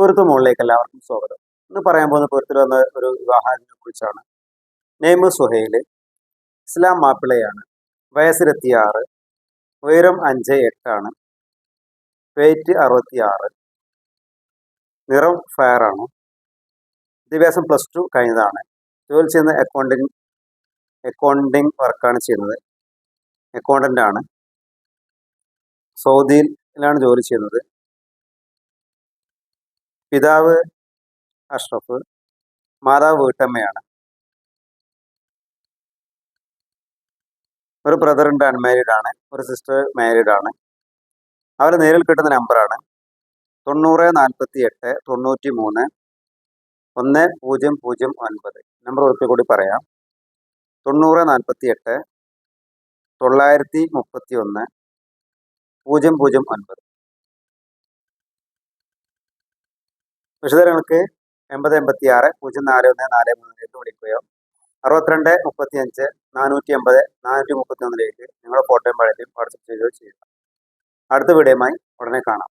പൊരുത്ത മുകളിലേക്ക് എല്ലാവർക്കും സ്വാഗതം. ഇന്ന് പറയാൻ പോകുന്ന പൊരുത്തിൽ വന്ന ഒരു വിവാഹത്തിനെ കുറിച്ചാണ്. നെയ്മ് സുഹൈൽ ഇസ്ലാം മാപ്പിളയാണ്. വയസ്സിലെത്തിയാറ് ഉയരം അഞ്ച് എട്ടാണ് വെയിറ്റ് അറുപത്തി ആറ് നിറം ഫയർ ആണ്. വിദ്യാഭ്യാസം പ്ലസ് ടു കഴിഞ്ഞതാണ്. ജോലി ചെയ്യുന്ന അക്കൗണ്ടിങ് അക്കൗണ്ടിങ് വർക്കാണ് ചെയ്യുന്നത്. അക്കൗണ്ടന്റ് ആണ്. സൗദിയിലാണ് ജോലി ചെയ്യുന്നത്. പിതാവ് അഷ്റഫ് മാതാവ് വീട്ടമ്മയാണ് ഒരു ബ്രദറിന്റെ അൺമാരീഡ് ആണ്. ഒരു സിസ്റ്റർ മാരീഡ് ആണ്. അവർ നേരിൽ കിട്ടുന്ന നമ്പറാണ് തൊണ്ണൂറ് നാൽപ്പത്തി എട്ട് തൊണ്ണൂറ്റി മൂന്ന് ഒന്ന് പൂജ്യം പൂജ്യം ഒൻപത്. നമ്പർ ഒരിക്കൽ കൂടി പറയാം. തൊണ്ണൂറ് നാൽപ്പത്തി എട്ട് തൊള്ളായിരത്തി മുപ്പത്തി ഒന്ന് പൂജ്യം പൂജ്യം ഒൻപത്. വിശദങ്ങൾക്ക് എൺപത് എൺപത്തി ആറ് പൂജ്യം നാല് ഒന്ന് നാല് മൂന്നിലേക്ക് വിളിക്കുകയോ അറുപത്തിരണ്ട് മുപ്പത്തി അഞ്ച് നാനൂറ്റി എൺപത് നാനൂറ്റി മുപ്പത്തി ഒന്നിലേക്ക് നിങ്ങളുടെ ഫോട്ടോയും പഴയയും വാട്സപ്പ് ചെയ്യുകയോ ചെയ്യുക. അടുത്ത വീഡിയോയുമായി ഉടനെ കാണാം.